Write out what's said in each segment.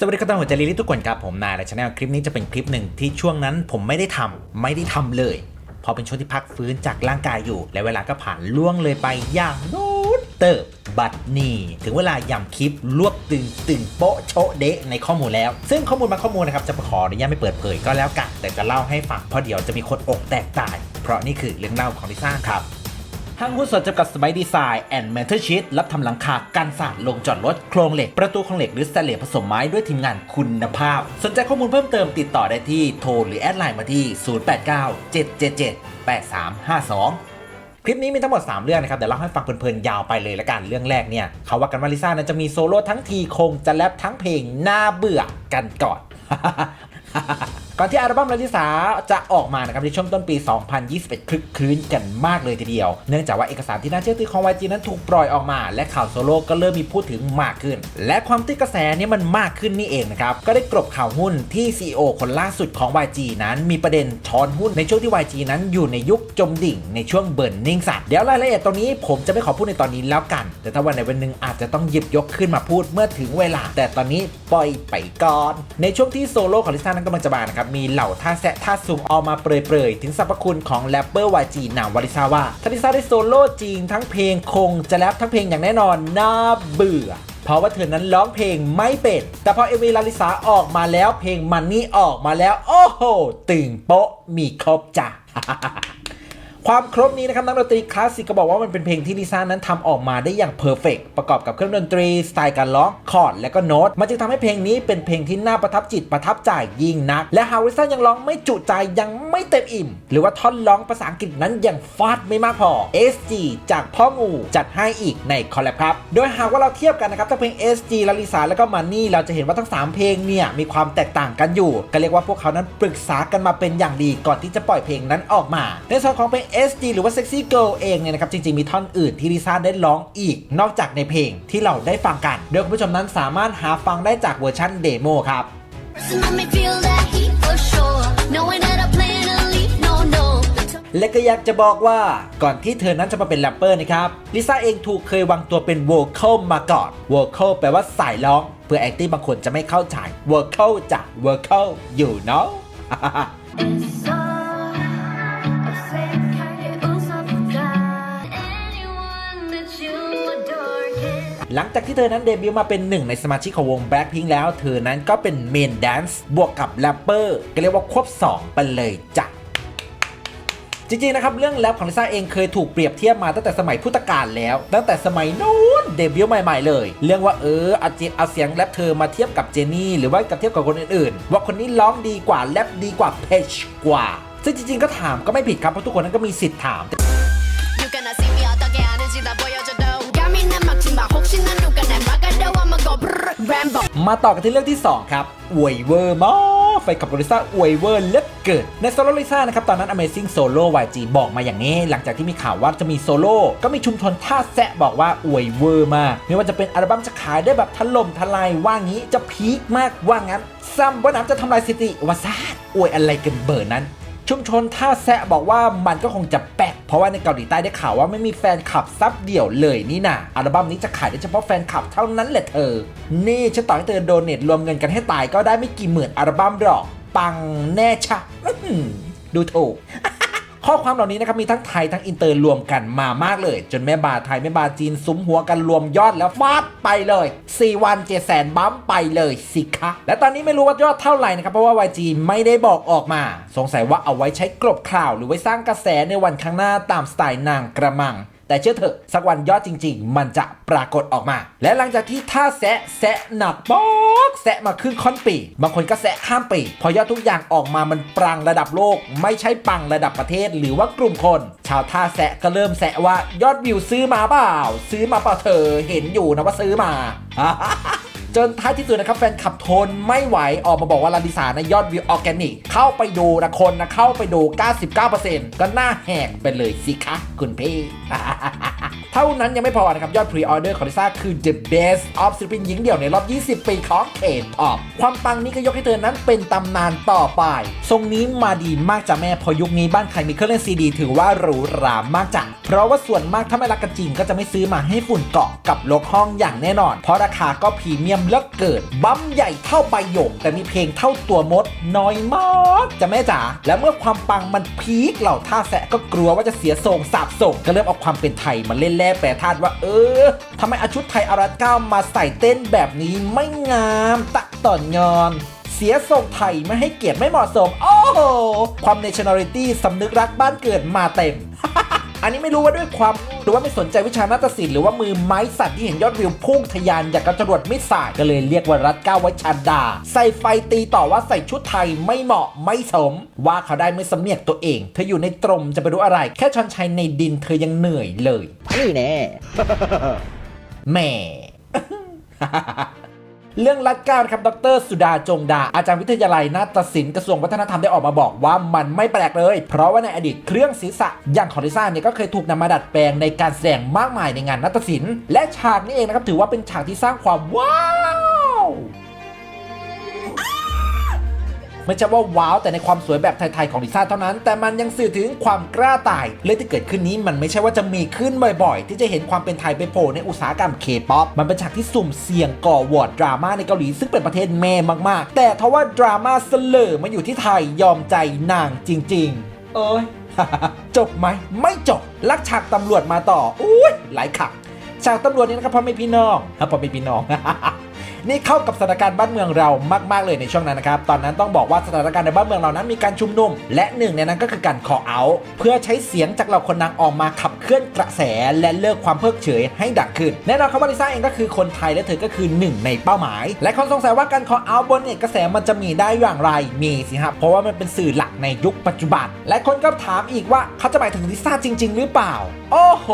สวัสดีครับท่านหัวใจลีลิทุกคนครับผมนายและชาแนลคลิปนี้จะเป็นคลิปหนึ่งที่ช่วงนั้นผมไม่ได้ทำไม่ได้ทำเลยเพราะเป็นช่วงที่พักฟื้นจากร่างกายอยู่ และเวลาก็ผ่านล่วงเลยไปอย่างนู้นเติบบัดนี้ถึงเวลายำคลิปลวกตึงตึงโป๊ะโชะเดะในข้อมูลแล้ว ซึ่งข้อมูลบางข้อมูลนะครับจะขออนุญาตไม่เปิดเผยก็แล้วกัน แต่จะเล่าให้ฟังเพราะเดี๋ยวจะมีคนอกแตกตาย เพราะนี่คือเรื่องเล่าของลิซ่าครับ ห้างหุ้นส่วนจำกัดสมัยดีไซน์แอนด์เมทัลชีตรับทำหลังคากันสาดลงจอดรถโครงเหล็ก ประตูโครงเหล็กหรือสแตนเลสผสมไม้ด้วยทีมงานคุณภาพ สนใจข้อมูลเพิ่มเติมติดต่อได้ที่โทรหรือแอดไลน์มาที่ 0897778352คลิปนี้มีทั้งหมด 3 เรื่องนะครับเดี๋ยวเล่าให้ฟังเพลินๆยาวไปเลยละกันเรื่องแรกเนี่ยเขาว่ากันว่าลิซ่านั้นจะมีโซโล่ทั้งทีคงจะแรปทั้งเพลงน่าเบื่อกันก่อน ก่อนที่อัลบั้มลาลิสาจะออกมานะครับในช่วงต้นปี 2021 คลึกคลื้นกันมากเลยทีเดียว เนื่องจากว่าเอกสารที่น่าเชื่อถือของ YG นั้นถูกปล่อยออกมา และข่าวโซโล่ก็เริ่มมีพูดถึงมากขึ้น และความที่กระแสนี้มันมากขึ้นนี่เองนะครับ ก็ได้กลบข่าวหุ้นที่ CEO คนล่าสุดของ YG นั้นมีประเด็นช้อนหุ้นในช่วงที่ YG นั้นอยู่ในยุคจมดิ่งในช่วงเบิร์นนิ่งสัตว์เดี๋ยวรายละเอียดตรงนี้ผมจะไม่ขอพูดในตอนนี้แล้วกัน แต่ถ้าวันไหนวันหนึ่งอาจจะต้องหยิบยกขึ้นมาพูดเมื่อถึงเวลา แต่ตอนนี้ปล่อยไปก่อน ในช่วงที่โซโล่ของลิซ่านั้นกำลังจะมานะครับมีเหล่าท่าแซะท่าซุงออกมาเปรยๆ ถึงสรรพคุณของแรปเปอร์วาจีนาวาริซาว่าถ้าลิซ่าได้โซโล่จริงทั้งเพลงคงจะแรปทั้งเพลงอย่างแน่นอนน่าเบื่อเพราะว่าเธอนั้นร้องเพลงไม่เป็น แต่พอเอวีลาลิสาออกมาแล้วเพลงมันนี่ออกมาแล้ว โอ้โห ตึงโป๊ะมีครบจ้ะ ความครบนี้นะครับนักดนตรีคลาสสิกก็บอกว่ามันเป็นเพลงที่ลิซ่านั้นทำออกมาได้อย่างเพอร์เฟกประกอบกับเครื่องดนตรี สไตล์การร้องคอร์ดและก็โน้ต มันจึงทำให้เพลงนี้เป็นเพลงที่น่าประทับจิตประทับใจยิ่งนัก และหากลิซ่ายังร้องไม่จุใจยังไม่เต็มอิ่ม หรือว่าท่อนร้องภาษาอังกฤษนั้นยังฟาดไม่มากพอ SG จากพ่องูจัดให้อีกในคอลแลบครับโดยหากว่าเราเทียบกันนะครับถ้าเพลง SG ลาลิสาแล้วก็มันนี่เราจะเห็นว่าทั้ง 3 เพลงเนี่ยมีความแตกต่างกันอยู่ก็เรียกว่าพวกเขานั้นปรึกษากันมาเป็นอย่างดีก่อนที่จะปล่อยเพลงนั้นออกมา ในส่วนของเพลง SG หรือว่า Sexy Girl เองเนี่ยนะครับจริงๆมีท่อนอื่นที่ลิซ่าได้ร้องอีก นอกจากในเพลงที่เราได้ฟังกัน โดยคุณผู้ชมนั้นสามารถหาฟังได้จากเวอร์ชันเดโมครับ Person let me feel that heat for sure. Knowing that I plan to leave, no, no. และก็อยากจะบอกว่าก่อนที่เธอนั้นจะมาเป็นแรปเปอร์นะครับลิซ่าเองถูกเคยวางตัวเป็น vocal มาก่อน vocal แปลว่าสายร้อง เพื่อแอคตี้บางคนจะไม่เข้าใจ vocal จาก vocal you know It's so fake, หลังจากที่เธอนั้นเดบิวต์มาเป็นหนึ่งในสมาชิกของวง Blackpink แล้ว เธอนั้นก็เป็นเมนแดนซ์บวกกับแรปเปอร์ก็เรียกว่าควบ 2 ไปเลยจ้ะจริงๆ นะครับ เรื่องแรปของลิซ่าเองเคยถูกเปรียบเทียบมาตั้งแต่สมัยพุทธกาลแล้ว ตั้งแต่สมัยนู้นเดบิวต์ใหม่ ๆ เลย เรื่องว่าเออเอาเจเอาเสียงแรปเธอมาเทียบกับเจนี่หรือว่ากับเทียบกับคนอื่นๆ ว่าคนนี้ร้องดีกว่าแรปดีกว่าเพชกว่า ซึ่งจริงๆ ก็ถามก็ไม่ผิดครับเพราะทุกคนนั้นก็มีสิทธิ์ถาม มาต่อกันที่เรื่องที่ 2 ครับอวยเวอร์มากไฟขับลิซ่าอวยเวอร์เลือเกินในโซโลลิซ่านะครับ ตอนนั้น Amazing Solo YG บอกมาอย่างนี้ หลังจากที่มีข่าวว่าจะมีโซโล่ก็มีชุมชนท่าแซะบอกว่าอวยเวอร์มาก ไม่ว่าจะเป็นอัลบั้มจะขายได้แบบถล่มทลายว่างี้จะพีคมากว่างั้นซ้ำว่าน้ำจะทำลายสถิติวาซาดอวยอะไรกันเบอร์นั้น ชุมชนท่าแซะบอกว่ามันก็คงจะแปลก เพราะว่าในเกาหลีใต้ได้ข่าวว่าไม่มีแฟนคลับซับเดี่ยวเลยนี่นะอัลบั้มนี้จะขายได้เฉพาะแฟนคลับเท่านั้นแหละเธอ นี่ฉันต่อให้เธอโดเนทรวมเงินกันให้ตายก็ได้ไม่กี่หมื่นอัลบั้มหรอก ปังแน่ชะดูถูก ข้อความเหล่านี้นะครับมีทั้งไทยทั้งอินเตอร์รวมกันมามากเลย จนแม่บาไทยแม่บาจีนซุ้มหัวกันรวมยอดแล้วฟาดไปเลย 4 วันเจแสนบัมไปเลยสิคะและตอนนี้ไม่รู้ว่ายอดเท่าไหร่นะครับเพราะว่า YG ไม่ได้บอกออกมา สงสัยว่าเอาไว้ใช้กลบข่าว หรือไว้สร้างกระแสในวันข้างหน้าตามสไตล์นางกระมัง แต่เชื่อเถอะสักวันยอดจริง ๆ มันจะปรากฏออกมา และหลังจากที่ท่าแซะแซะหนักบอกแซะมาครึ่งค่อนปี บางคนก็แซะข้ามปี พอยอดทุกอย่างออกมามันปรังระดับโลก ไม่ใช่ปังระดับประเทศหรือว่ากลุ่มคน ชาวท่าแซะก็เริ่มแซะว่ายอดวิวซื้อมาเปล่า ซื้อมาเปล่าเธอเห็นอยู่นะว่าซื้อมา จนท้ายที่สุดนะครับแฟนขับทนไม่ไหวออกมาบอกว่าลาดิสานะยอดวิวออร์แกนิก เข้าไปดูนะคนนะเข้าไปดู 99%ก็หน้าแหกไปเลยสิคะคุณพี่ ท่านั้นยังไม่พอนะครับ ยอดพรีออเดอร์ของลิซ่าคือ the best of ศิลปินหญิงเดี่ยวในรอบ 20 ปีของ K-pop ความปังนี้ก็ยกให้เธอนั้นเป็นตำนานต่อไป ทรงนี้มาดีมากจ้ะแม่พอยุคนี้บ้านใครมีเครื่องเล่นซีดีถือว่าหรูหรามากจ้ะเพราะว่าส่วนมากถ้าไม่รักกันจริงก็จะไม่ซื้อมาให้ฝุ่นเกาะกับลกห้องอย่างแน่นอน เพราะราคาก็พรีเมียมเลิกเกิด บัมใหญ่เท่าใบหยก แต่มีเพลงเท่าตัวมด น้อยมากจะแม่จ๋าและเมื่อความปังมันพีคเหล่าท่าแสะก็กลัวว่าจะเสียทรงสาบส่งก็เริ่มเอาความเป็นไทยมาเล่นแแปรธาตุว่า เออทำไมเอาชุดไทยอารัตเก้ามาใส่เต้นแบบนี้ไม่งามตะต่อนยอนเสียทรงไทยไม่ให้เกียรติไม่เหมาะสม โอ้โห ความ nationality สำนึกรักบ้านเกิดมาเต็ม อันนี้ไม่รู้ว่าด้วยความหรือว่าไม่สนใจวิชานาฏศิลป์หรือว่ามือไม้สั่นที่เห็นยอดวิวพุ่งทะยานอย่างกับจรวดมิสไซล์ก็เลยเรียกว่ารัฐเก้าวัชันดา ใส่ไฟตีต่อว่าใส่ชุดไทยไม่เหมาะไม่สม ว่าเขาได้ไม่สำเนียกตัวเอง เธออยู่ในตรมจะไปรู้อะไร แค่ชอนชัยในดินเธอยังเหนื่อยเลย นี่แน่แหม่ เรื่องรัดเก้านะครับ ดร สุดาจงดา อาจารย์วิทยาลัยนาฏศิลป์กระทรวงวัฒนธรรมได้ออกมาบอกว่ามันไม่แปลกเลย เพราะว่าในอดีตเครื่องศีรษะอย่างของลิซ่าเนี่ยก็เคยถูกนำมาดัดแปลงในการแสดงมากมายในงานนาฏศิลป์ และฉากนี้เองนะครับถือว่าเป็นฉากที่สร้างความว้าว ไม่ใช่ว่าว้าวแต่ในความสวยแบบไทยๆของลิซ่าเท่านั้น แต่มันยังสื่อถึงความกล้าตายเรื่องที่เกิดขึ้นนี้มันไม่ใช่ว่าจะมีขึ้นบ่อยๆ ที่จะเห็นความเป็นไทยไปโผล่ในอุตสาหกรรมเคป๊อปมันเป็นฉากที่สุ่มเสี่ยงก่อวอร์ดดราม่าในเกาหลีซึ่งเป็นประเทศแม่มากๆ แต่ทว่าดราม่าเสลอมาอยู่ที่ไทยยอมใจนางจริง ๆ เอ้ยจบไหม ไม่จบ ลักฉากตำรวจมาต่อ อุ้ยหลายขักฉากตำรวจนี่นะครับพ่อไม่พี่น้องพ่อไม่พี่น้อง นี่เข้ากับสถานการณ์บ้านเมืองเรามาก ๆ เลยในช่วงนั้นนะครับ ตอนนั้นต้องบอกว่าสถานการณ์ในบ้านเมืองเรานั้นมีการชุมนุม และหนึ่งในนั้นก็คือการขอเอา เพื่อใช้เสียงจากเหล่าคนนางออกมาขับเคลื่อนกระแสและเลิกความเพิกเฉยให้ดังขึ้นแน่นอนครับว่าลิซ่าเองก็คือคนไทยและเธอก็คือหนึ่งในเป้าหมาย และคนสงสัยว่าการขอเอาบนเนี่ยกระแสมันจะมีได้อย่างไรมีสิครับเพราะว่ามันเป็นสื่อหลักในยุคปัจจุบัน และคนก็ถามอีกว่าเขาจะหมายถึงลิซ่าจริง ๆ หรือเปล่า โอ้โห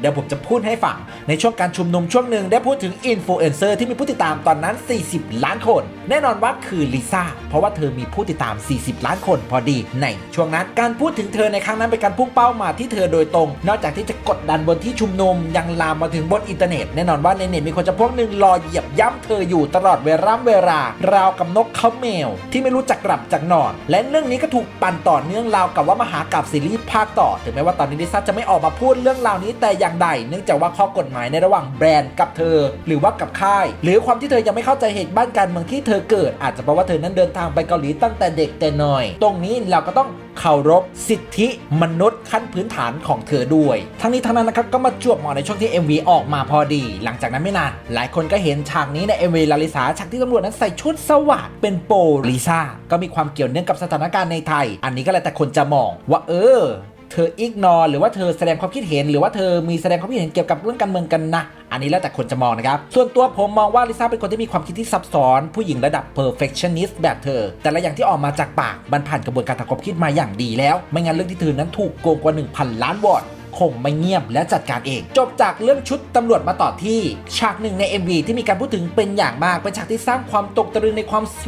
เดี๋ยวผมจะพูดให้ฟังในช่วงการชุมนุมช่วงหนึ่งได้พูดถึงอินฟลูเอนเซอร์ที่มีผู้ติดตามตอนนั้น 40 ล้านคน แน่นอนว่าคือลิซ่า เพราะว่าเธอมีผู้ติดตาม 40 ล้านคนพอดีในช่วงนั้นการพูดถึงเธอในครั้งนั้นเป็นการพุ่งเป้ามาที่เธอโดยตรง นอกจากที่จะกดดันบนที่ชุมนุมยังลามมาถึงบนอินเทอร์เน็ตแน่นอนว่าในเน็ตมีคนจำพวกหนึ่งรอเหยียบย่ำเธออยู่ตลอดเวลาเวลาราวกับนกเขาแมว ที่ไม่รู้จักกลับจากนอน และเรื่องนี้ก็ถูกปั่นต่อเนื่องราวกับว่ามหากราบซีรีส์ภาคต่อถึงแม้ว่าตอนนี้ลิซ่าจะไม่ออกมาพูดเรื่องราวนี้แต่อย่างใด เนื่องจากว่าข้อกฎหมายในระหว่างแบรนด์กับเธอ หรือว่ากับค่าย หรือความที่เธอยังไม่เข้าใจเหตุบ้านการเมืองที่เธอเกิด อาจจะเพราะว่าเธอนั้นเดินทางไปเกาหลีตั้งแต่เด็กแต่น้อย ตรงนี้เราก็ต้องเคารพสิทธิมนุษย์ขั้นพื้นฐานของเธอด้วย ทั้งนี้ทั้งนั้นนะครับก็มาจวบหมาะในช่วงที่ MV ออกมาพอดี หลังจากนั้นไม่นานหลายคนก็เห็นฉากนี้ใน MV ลาลิสาฉากที่ตำรวจนั้นใส่ชุดสวัสดเป็นโปลิซ่าก็มีความเกี่ยวเนื่องกับสถานการณ์ในไทย อันนี้ก็แล้วแต่คนจะมองว่าเออ เธออิกนอหรือว่าเธอแสดงความคิดเห็น หรือว่าเธอมีแสดงความคิดเห็นเกี่ยวกับเรื่องการเมืองกันนะ อันนี้แล้วแต่คนจะมองนะครับ ส่วนตัวผมมองว่าลิซ่าเป็นคนที่มีความคิดที่ซับซ้อน ผู้หญิงระดับ perfectionist แบบเธอ แต่ละอย่างที่ออกมาจากปากมันผ่านกระบวนการทางความคิดมาอย่างดีแล้ว ไม่งั้นเรื่องที่เธอนั้นถูกโกงกว่า 1,000 ล้านวอน คงไม่เงียบและจัดการเอง จบจากเรื่องชุดตำรวจมาต่อที่ ฉากหนึ่งใน MV ที่มีการพูดถึงเป็นอย่างมาก เป็นฉากที่สร้างความตกตะลึงในความส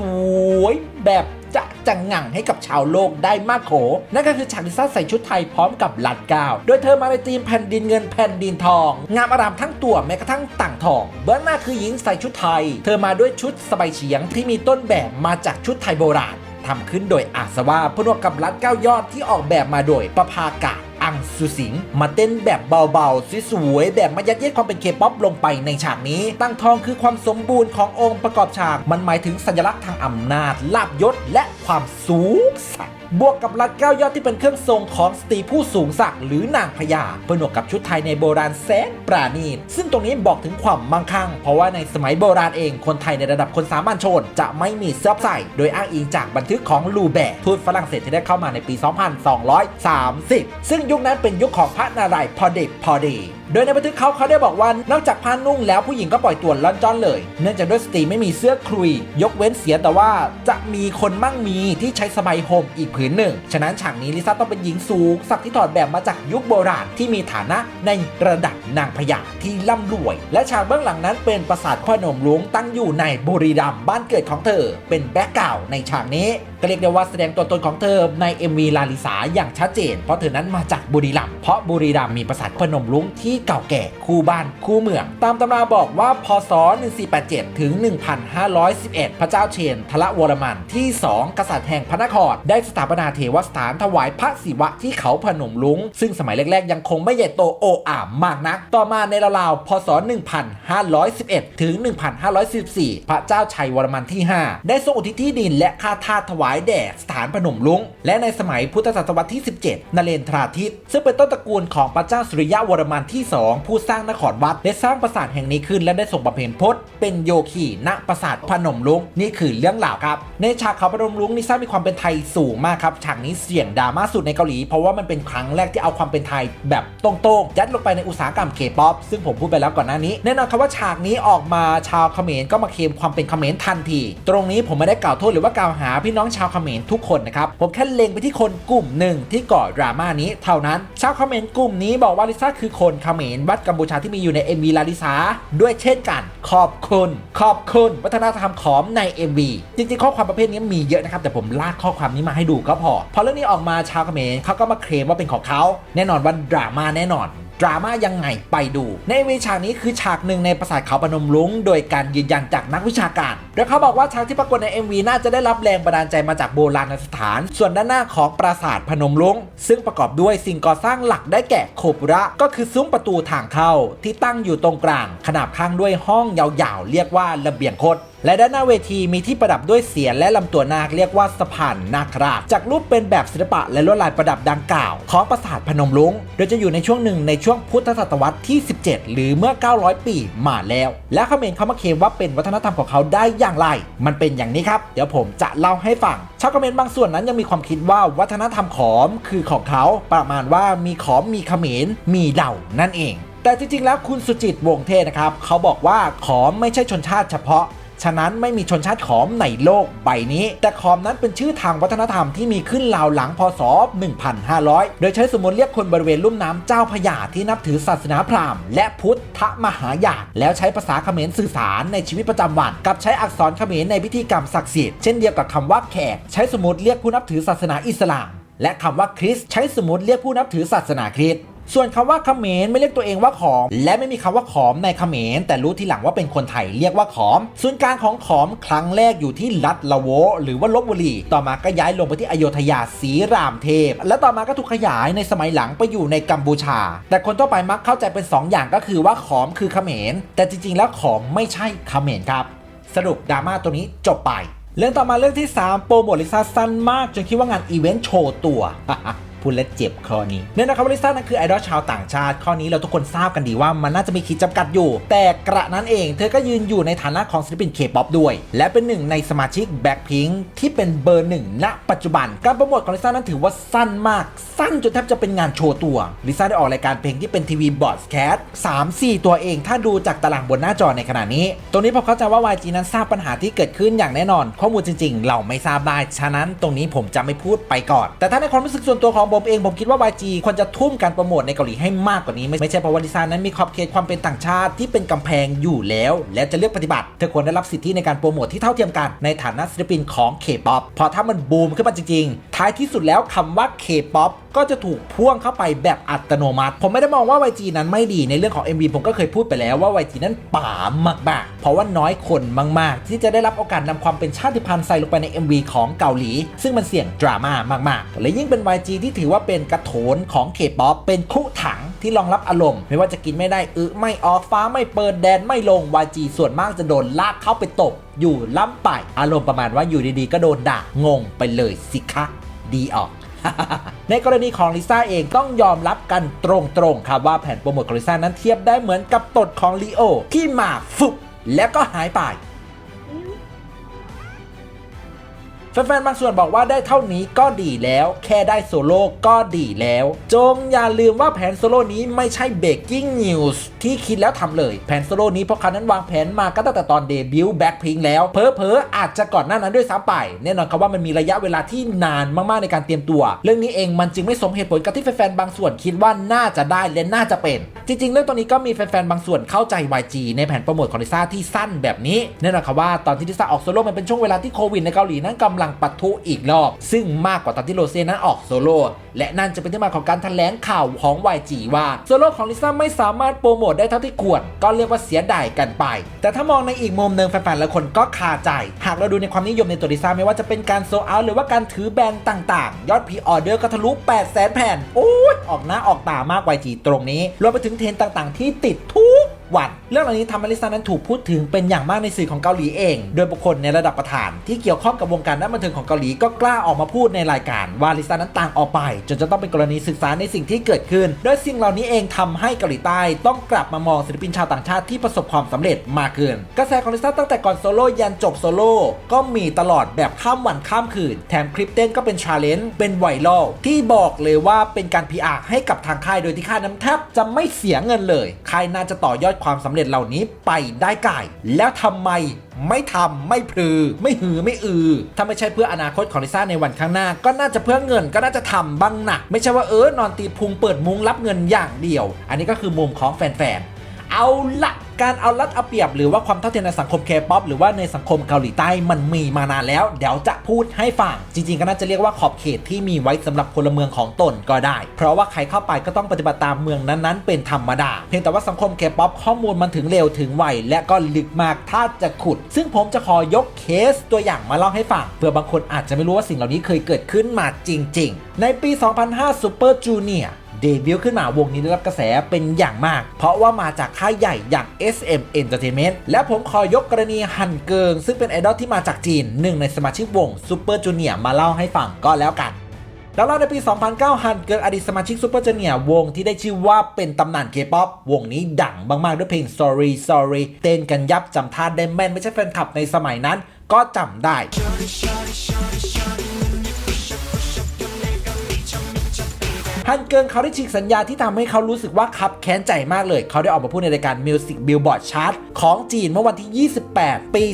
วยแบบจะจังงังให้กับชาวโลกได้มากโข นั่นก็คือฉากลิซ่าใส่ชุดไทยพร้อมกับลัดก้าว โดยเธอมาในธีมแผ่นดินเงินแผ่นดินทอง งามอารามทั้งตัวแม้กระทั่งต่างทอง เบื้องหน้าคือหญิงใส่ชุดไทย เธอมาด้วยชุดสบายเฉียงที่มีต้นแบบมาจากชุดไทยโบราณทำขึ้นโดยอาสวาพนวกกับรัดเก้ายอดที่ออกแบบมาโดยประภากาศังสุสิงห์มาเต้นแบบเบาๆ สวยๆ แบบมายัดเยียดความเป็นเคป๊อปลงไปในฉากนี้ ตั้งทองคือความสมบูรณ์ขององค์ประกอบฉาก มันหมายถึงสัญลักษณ์ทางอำนาจ ลาบยศ และความสูงสัก บวกกับรัดเก้ายอดที่เป็นเครื่องทรงของสตรีผู้สูงศักดิ์หรือนางพญาผนวกกับชุดไทยในโบราณแสนปราณีตซึ่งตรงนี้บอกถึงความมั่งคั่ง เพราะว่าในสมัยโบราณเองคนไทยในระดับคนสามัญชน จะไม่มีเสื้อใส่ โดยอ้างอิงจากบันทึกของลูแบร์ทูตฝรั่งเศสที่ได้เข้ามาในปี 2230 ซึ่งยุคนั้นเป็นยุคของพระนารายณ์พอดิบพอดีโดยในบันทึกเขาเขาได้บอกว่านอกจากผ้านุ่งแล้วผู้หญิงก็ปล่อยตัวล่อนจ้อนเลย เนื่องจากด้วยสตรีไม่มีเสื้อคลุย ยกเว้นเสียแต่ว่าจะมีคนมั่งมีที่ใช้สบายห่มอีกผืนหนึ่ง ฉะนั้นฉากนี้ลิซ่าต้องเป็นหญิงสูง สักที่ถอดแบบมาจากยุคโบราณที่มีฐานะในระดับนางพญาที่ร่ำรวย และฉากเบื้องหลังนั้นเป็นปราสาทพนมลุงตั้งอยู่ในบุรีรัมย์บ้านเกิดของเธอ เป็นแบ็กกราวในฉากนี้ ก็เรียกได้ว่าแสดงตัวตนของเธอใน MV ลาลิสาอย่างชัดเจน เพราะเธอนั้นมาจากบุรีรัมย์เพราะบุรีรัมย์มีปราสาทพนมรุ้งที่เก่าแก่คู่บ้านคู่เมือง ตามตำราบอกว่าพศ 1487 ถึง 1511 พระเจ้าเชนทละวรมันที่ 2 กษัตริย์แห่งพระนคร ได้สถาปนาเทวสถานถวายพระศิวะที่เขาพนมรุ้งซึ่งสมัยแรก ๆ ยังคงไม่ใหญ่โตโออามมากนัก ต่อมาในราวๆพศ 1511 ถึง 1514 พระเจ้าชัยวรมันที่ 5 ได้ทรงอุทิศที่ดินและค่าทาสถวายายแด่สถานพนมรุ้งและในสมัยพุทธศตวรรษที่ 17 นเรนทราทิต ซึ่งเป็นต้นตระกูลของพระเจ้าสุริยะวรมันที่ 2 ผู้สร้างนครวัดได้สร้างปราสาทแห่งนี้ขึ้นและได้ส่งบำเพ็ญพจน์เป็นโยคีณปราสาทพนมรุ้งนี่คือเรื่องราวครับ ในฉากเขาพนมรุ้งนี่สร้างมีความเป็นไทยสูงมากครับฉากนี้เสี่ยงดราม่าสุดในเกาหลี เพราะว่ามันเป็นครั้งแรกที่เอาความเป็นไทยแบบตรงๆยัดลงไปในอุตสาหกรรมเคป๊อปซึ่งผมพูดไปแล้วก่อนหน้านี้แน่นอนครับว่าฉากนี้ออกมาชาวเขมรก็มาเคลมความเป็นเขมรทันที ตรงนี้ผมไม่ได้กล่าวโทษหรือว่ากล่าวหาพี่น้องชาวเขมรทุกคนนะครับ ผมแค่เล็งไปที่คนกลุ่มหนึ่งที่ก่อดราม่านี้เท่านั้น ชาวเขมรกลุ่มนี้บอกว่าลิซ่าคือคนเขมรวัดกัมพูชาที่มีอยู่ในเอ็มวีลาลิซาด้วยเช่นกัน ขอบคุณ ขอบคุณวัฒนธรรมของใน MV จริงๆ ข้อความประเภทนี้มีเยอะนะครับ แต่ผมลากข้อความนี้มาให้ดูก็พอ พอเรื่องนี้ออกมาชาวเขมรเขาก็มาเคลมว่าเป็นของเขาแน่นอนว่าดราม่าแน่นอน ดราม่ายังไงไปดู ในเวฉากนี้คือฉากหนึ่งในปราสาทเขาพนมรุ้งโดยการยืนยันจากนักวิชาการโดยเขาบอกว่าฉากที่ปรากฏใน MV น่าจะได้รับแรงบันดาลใจมาจากโบราณสถาน ส่วนด้านหน้าของปราสาทพนมรุ้งซึ่งประกอบด้วยสิ่งก่อสร้างหลักได้แก่โคปุระ ก็คือซุ้มประตูทางเข้าที่ตั้งอยู่ตรงกลาง ขนาบข้างด้วยห้องยาวๆ เรียกว่าระเบียงคด และด้านหน้าเวทีมีที่ประดับด้วยเสียนและลำตัวนาคเรียกว่าสะพานนาคราชจากรูปเป็นแบบศิลปะและลวดลายประดับดังกล่าวของปราสาทพนมรุ้งโดยจะอยู่ในช่วงหนึ่งในช่วงพุทธศตวรรษที่ 17 หรือเมื่อ 900 ปีมาแล้ว และเขมรเขามาเคลมว่าเป็นวัฒนธรรมของเขาได้อย่างไร มันเป็นอย่างนี้ครับ เดี๋ยวผมจะเล่าให้ฟังชาวเขมรบางส่วนนั้นยังมีความคิดว่าวัฒนธรรมขอมคือของเขาประมาณว่ามีขอมมีเขมรมีเหล่านั่นเองแต่จริงๆ แล้วคุณสุจิตวงเทศนะครับ เขาบอกว่าขอมไม่ใช่ชนชาติเฉพาะ ฉะนั้นไม่มีชนชาติขอมในโลกใบนี้ แต่ขอมนั้นเป็นชื่อทางวัฒนธรรมที่มีขึ้นราวหลังพศ 1500 โดยใช้สมมติเรียกคนบริเวณลุ่มน้ำเจ้าพระยาที่นับถือศาสนาพราหมณ์และพุทธมหายานแล้วใช้ภาษาเขมรสื่อสารในชีวิตประจำวัน กับใช้อักษรเขมรในพิธีกรรมศักดิ์สิทธิ์เช่นเดียวกับคำว่าแขกใช้สมมติเรียกผู้นับถือศาสนาอิสลาม และคำว่าคริสใช้สมมติเรียกผู้นับถือศาสนาคริสต์ ส่วนคำว่าเขมรไม่เรียกตัวเองว่าขอม และไม่มีคำว่าขอมในเขมร แต่รู้ทีหลังว่าเป็นคนไทยเรียกว่าขอมส่วนกลารของขอมครั้งแรกอยู่ที่ลัดละโว หรือว่าลบบุรี ต่อมาก็ย้ายลงไปที่อโยธยาศรีรามเทพ และต่อมาก็ถูกขยายในสมัยหลังไปอยู่ในกัมพูชา แต่คนทั่วไปมักเข้าใจเป็น 2 อย่างก็คือว่าขอมคือเขมร แต่จริงๆ แล้วขอมไม่ใช่เขมรครับ สรุปดราม่าตัวนี้จบไป เรื่องต่อมาเรื่องที่ 3 โปรโมทลิซ่าสั้นมากจนคิดว่างานอีเวนต์โชว์ตัว พูดและเจ็บคอนี้เนื่องนะครับว่าลิซ่านั้นคือไอดอลชาวต่างชาติ ข้อนี้เราทุกคนทราบกันดีว่ามันน่าจะมีขีดจำกัดอยู่ แต่กระนั้นเองเธอก็ยืนอยู่ในฐานะของศิลปินเคป๊อปด้วย และเป็นหนึ่งในสมาชิกแบ็คพิงที่เป็นเบอร์หนึ่งณปัจจุบัน การโปรโมทของลิซ่านั้นถือว่าสั้นมาก สั้นจนแทบจะเป็นงานโชว์ตัวลิซ่าได้ออกรายการเพลงที่เป็นทีวีบอดแคสสามสี่ตัวเอง ถ้าดูจากตารางบนหน้าจอในขณะนี้ ตรงนี้ผมเข้าใจว่า YG นั้นทราบปัญหาที่เกิดขึ้นอย่างแน่นอน ข้อมูลจริง ๆ เราไม่ทราบได้ ฉะนั้นตรงนี้ผมจะไม่พูดไปก่อน แต่ถ้าในความรู้สึกส่วนตัวของผมเองผมคิดว่า YG ควรจะทุ่มการโปรโมทในเกาหลีให้มากกว่านี้ไม่ไม่ใช่เพราะว่าลิซ่านั้นมีขอบเขตความเป็นต่างชาติที่เป็นกำแพงอยู่แล้ว และจะเลือกปฏิบัติเธอควรได้รับสิทธิในการโปรโมทที่เท่าเทียมกันในฐานะศิลปินของ K-POP เพราะถ้ามันบูมขึ้นมาจริงๆท้ายที่สุดแล้วคำว่า K-POP ก็จะถูกพ่วงเข้าไปแบบอัตโนมัติ ผมไม่ได้มองว่า YG นั้นไม่ดีในเรื่องของ MV ผมก็เคยพูดไปแล้วว่า YG นั้นป่ามากๆ เพราะว่าน้อยคนมาก ๆ ที่จะได้รับโอกาสนำความเป็นชาติพันธุ์ใส่ลงไปใน MV ของเกาหลี ซึ่งมันเสี่ยงดราม่ามากๆ และยิ่งเป็น YG ที่ถือว่าเป็นกระโถนของ K-POP เป็นคุถังที่รองรับอารมณ์ ไม่ว่าจะกินไม่ได้อึไม่ออกฟ้าไม่เปิดแดนไม่ลง YG ส่วนมากจะโดนลากเข้าไปตบ อยู่ล่ำไปอารมณ์ประมาณว่าอยู่ดีๆ ก็โดนด่างงไปเลยสิคะดีออก ในกรณีของลิซ่าเองต้องยอมรับกันตรงๆครับว่าแผนโปรโมทของลิซ่านั้นเทียบได้เหมือนกับตดของลีโอที่มาฟุบแล้วก็หายไป แฟนๆบางส่วนบอกว่าได้เท่านี้ก็ดีแล้ว แค่ได้โซโล่ก็ดีแล้ว จงอย่าลืมว่าแผนโซโล่นี้ไม่ใช่เบรกกิ้งนิวส์ที่คิดแล้วทำเลย แผนโซโล่นี้พราะเขานั้นวางแผนมาก็ตั้งแต่ตอนเดบิวต์แบ็คพิงแล้ว เพอเพออาจจะก่อนหน้านั้นด้วยซ้ำไป แน่นอนครับว่ามันมีระยะเวลาที่นานมากๆในการเตรียมตัว เรื่องนี้เองมันจึงไม่สมเหตุผลกับที่แฟนๆบางส่วนคิดว่าน่าจะได้และน่าจะเป็น จริงๆ เรื่องตัวนี้ก็มีแฟนๆบางส่วนเข้าใจ YG ในแผนโปรโมทของลิซ่าที่สั้นแบบนี้แน่นอนครับว่าตอนที่ลิซ่าออกโซโล่มันเป็นช่วงเวลาที่โควิดในเกาหลีนั้นกำำลังปะทุอีกรอบ ซึ่งมากกว่าตอนที่โรเซ่นั้นออกโซโล่และนั่นจะเป็นที่มาของการแถลงข่าวของ YG ว่าโซโล่ของลิซ่าไม่สามารถโปรโมทได้เท่าที่ควร ก็เรียกว่าเสียดายกันไป แต่ถ้ามองในอีกมุมหนึ่งแฟนๆหลายคนก็คาใจ หากเราดูในความนิยมในตัวลิซ่าไม่ว่าจะเป็นการโซเอาหรือว่าการถือแบรนด์ต่างๆ ยอดพีออเดอร์ก็ทะลุ8 0 0 0 0 0แผ่นโอ้ยออกหน้าออกตามาก YG ตรงนี้รวมไปถึงเทรนต่างๆ ที่ติดทุก วัน เรื่องเหล่านี้ทำให้ลิซ่านั้นถูกพูดถึงเป็นอย่างมากในสื่อของเกาหลีเอง โดยบุคคลในระดับประธาน ที่เกี่ยวข้องกับวงการด้านบันเทิงของเกาหลีก็กล้าออกมาพูดในรายการว่าลิซ่านั้นต่างออกไป จนจะต้องเป็นกรณีศึกษาในสิ่งที่เกิดขึ้น โดยสิ่งเหล่านี้เองทำให้เกาหลีใต้ต้องกลับมามองศิลปินชาวต่างชาติที่ประสบความสำเร็จมากขึ้นกระแสของลิซ่าตั้งแต่ก่อนโซโล่ยันจบโซโล่ก็มีตลอดแบบข้ามวันข้ามคืน แถมคลิปเต้นก็เป็นชาเลนจ์เป็นไวรัลที่บอกเลยว่าเป็นการ PR ให้กับทางค่ายโดยที่ค่ายน้ำแทบจะไม่เสียเงินเลยค่ายน่าจะต่อยอดความสำเร็จเหล่านี้ไปได้ไกลแล้วทำไมไม่ทำไม่พลือ ไม่หือไม่อือ ถ้าไม่ใช่เพื่ออนาคตของลิซ่าในวันข้างหน้า ก็น่าจะเพื่อเงินก็น่าจะทำบ้างหนักไม่ใช่ว่าเออนอนตีพุงเปิดมุ้งรับเงินอย่างเดียว อันนี้ก็คือมุมของแฟนๆ เอาละการเอารัดเอาเปรียบหรือว่าความเท่าเทียมในสังคมเคป๊อปหรือว่าในสังคมเกาหลีใต้มันมีมานานแล้ว เดี๋ยวจะพูดให้ฟัง จริงๆ ก็น่าจะเรียกว่าขอบเขตที่มีไว้สำหรับพลเมืองของตนก็ได้ เพราะว่าใครเข้าไปก็ต้องปฏิบัติตามเมืองนั้นๆ เป็นธรรมดา เพียงแต่ว่าสังคมเคป๊อปข้อมูลมันถึงเร็วถึงไวและก็ลึกมากถ้าจะขุด ซึ่งผมจะขอยกเคสตัวอย่างมาเล่าให้ฟังเพื่อบางคนอาจจะไม่รู้ว่าสิ่งเหล่านี้เคยเกิดขึ้นมาจริง ๆ ในปี 2005 Super Junior เดบิวต์ขึ้นมาวงนี้ได้รับกระแสเป็นอย่างมาก เพราะว่ามาจากค่ายใหญ่อย่าง SM Entertainment และผมขอยกกรณีฮันเกิง ซึ่งเป็นไอดอลที่มาจากจีนหนึ่งในสมาชิกวง Super Junior มาเล่าให้ฟังก็แล้วกันแล้วเล่าในปี 2009 ฮันเกิงอดีตสมาชิก Super Junior วงที่ได้ชื่อว่าเป็นตำนานเคป๊อปวงนี้ดังมาก ๆ ด้วยเพลง Sorry Sorry เต้นกันยับจำท่าได้แม่นไม่ใช่แฟนคลับในสมัยนั้น ก็จำได้ ฮันเกิงเขาได้ฉีกสัญญาที่ทำให้เขารู้สึกว่าคับแค้นใจมากเลย เขาได้ออกมาพูดในรายการ Music Billboard Chart ของจีนเมื่อวันที่ 28 ปี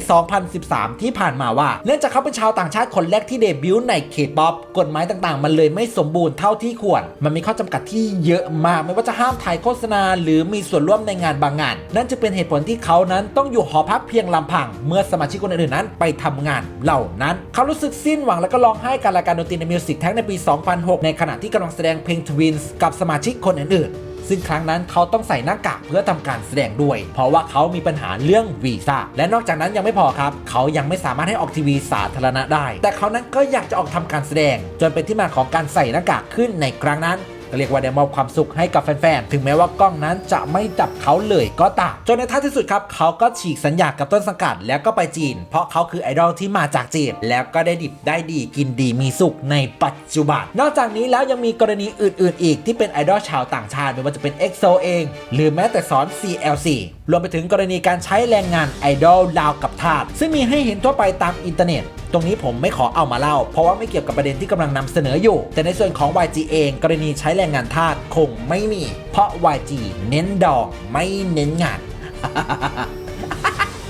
2013 ที่ผ่านมาว่า เนื่องจากเขาเป็นชาวต่างชาติคนแรกที่เดบิวต์ในเคป๊อปกฎหมายต่างๆ มันเลยไม่สมบูรณ์เท่าที่ควร มันมีข้อจำกัดที่เยอะมาก ไม่ว่าจะห้ามถ่ายโฆษณา หรือมีส่วนร่วมในงานบางงาน นั่นจะเป็นเหตุผลที่เขานั้นต้องอยู่หอพักเพียงลำพัง เมื่อสมาชิกคนอื่นๆนั้น ไปทำงานเหล่านั้น เขารู้สึกสิ้นหวังและก็ร้องไห้กับรายการดนตรีในมิวสิกแท็กในปี 2006 ในขณะที่กำลังแสดงเพลง Twins กับสมาชิกคนอื่นๆ ซึ่งครั้งนั้นเขาต้องใส่หน้ากากเพื่อทำการแสดงด้วย เพราะว่าเขามีปัญหาเรื่องวีซ่า และนอกจากนั้นยังไม่พอครับ เขายังไม่สามารถให้ออกทีวีสาธารณะได้ แต่เขานั้นก็อยากจะออกทำการแสดง จนเป็นที่มาของการใส่หน้ากากขึ้นในครั้งนั้น เรียกว่าได้มอบความสุขให้กับแฟนๆ ถึงแม้ว่ากล้องนั้นจะไม่จับเขาเลยก็ตามจนในท้ายที่สุดครับเขาก็ฉีกสัญญากับต้นสังกัดแล้วก็ไปจีน เพราะเขาคือไอดอลที่มาจากจีน แล้วก็ได้ดิบได้ดีกินดีมีสุขในปัจจุบัน นอกจากนี้แล้วยังมีกรณีอื่น ๆ อีกที่เป็นไอดอลชาวต่างชาติไม่ว่าจะเป็น EXO เอง หรือแม้แต่สอน CLC รวมไปถึงกรณีการใช้แรงงานไอดอลลาวกับทาสซึ่งมีให้เห็นทั่วไปตามอินเทอร์เน็ต ตรงนี้ผมไม่ขอเอามาเล่า เพราะว่าไม่เกี่ยวกับประเด็นที่กำลังนำเสนออยู่ แต่ในส่วนของ YG เองกรณีใช้แรงงานทาสคงไม่มี เพราะ YG เน้นดอกไม่เน้นงาน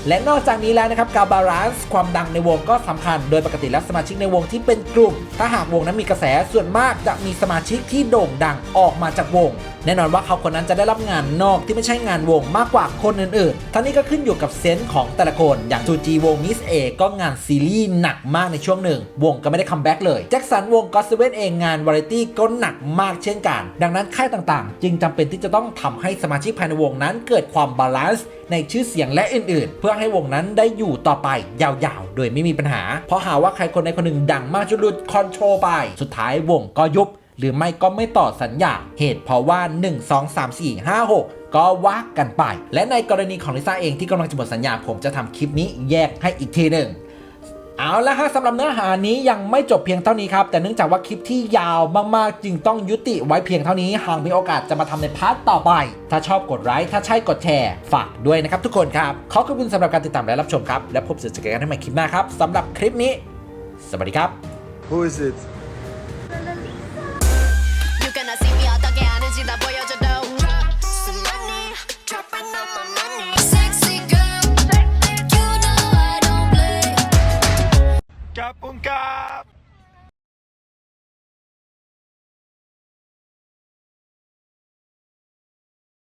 และนอกจากนี้แล้วนะครับการบาลานซ์ความดังในวงก็สำคัญ โดยปกติแล้วสมาชิกในวงที่เป็นกลุ่ม ถ้าหากวงนั้นมีกระแสส่วนมากจะมีสมาชิกที่โด่งดังออกมาจากวง แน่นอนว่าเขาคนนั้นจะได้รับงานนอกที่ไม่ใช่งานวงมากกว่าคนอื่นๆ ทั้งนี้ก็ขึ้นอยู่กับเซนส์ของแต่ละคน อย่างจูจีวงมิสเอก็งานซีรีส์หนักมากในช่วงหนึ่ง วงก็ไม่ได้คัมแบ็กเลย แจ็คสันวงก็สเวนเองงานวาไรตี้ก็หนักมากเช่นกัน ดังนั้นค่ายต่างๆ จึงจำเป็นที่จะต้องทำให้สมาชิกภายในวงนั้นเกิดความบาลานซ์ในชื่อเสียงและอื่นๆ เพื่อให้วงนั้นได้อยู่ต่อไปยาวๆ โดยไม่มีปัญหา เพราะหาว่าใครคนใดคนหนึ่งดังมากจนหลุดคอนโทรลไป สุดท้ายวงก็ยุบ หรือไม่ก็ไม่ต่อสัญญา เหตุเพราะว่า 1 2 3 4 5 6 ก็ว่ากันไป และในกรณีของลิซ่าเองที่กำลังจะหมดสัญญา ผมจะทำคลิปนี้แยกให้อีกทีหนึ่งเอาละฮะสำหรับเนื้อหานี้ยังไม่จบเพียงเท่านี้ครับ แต่เนื่องจากว่าคลิปที่ยาวมากๆ จึงต้องยุติไว้เพียงเท่านี้ หากมีโอกาสจะมาทำในพาร์ทต่อไป ถ้าชอบกดไลค์ถ้าใช่กดแชร์ ฝากด้วยนะครับทุกคนครับ ขอขอบคุณสำหรับการติดตามและรับชมครับ และพบเจอกันใหม่คลิปหน้าครับสำหรับคลิปนี้ สวัสดีครับ Who is it? Punca!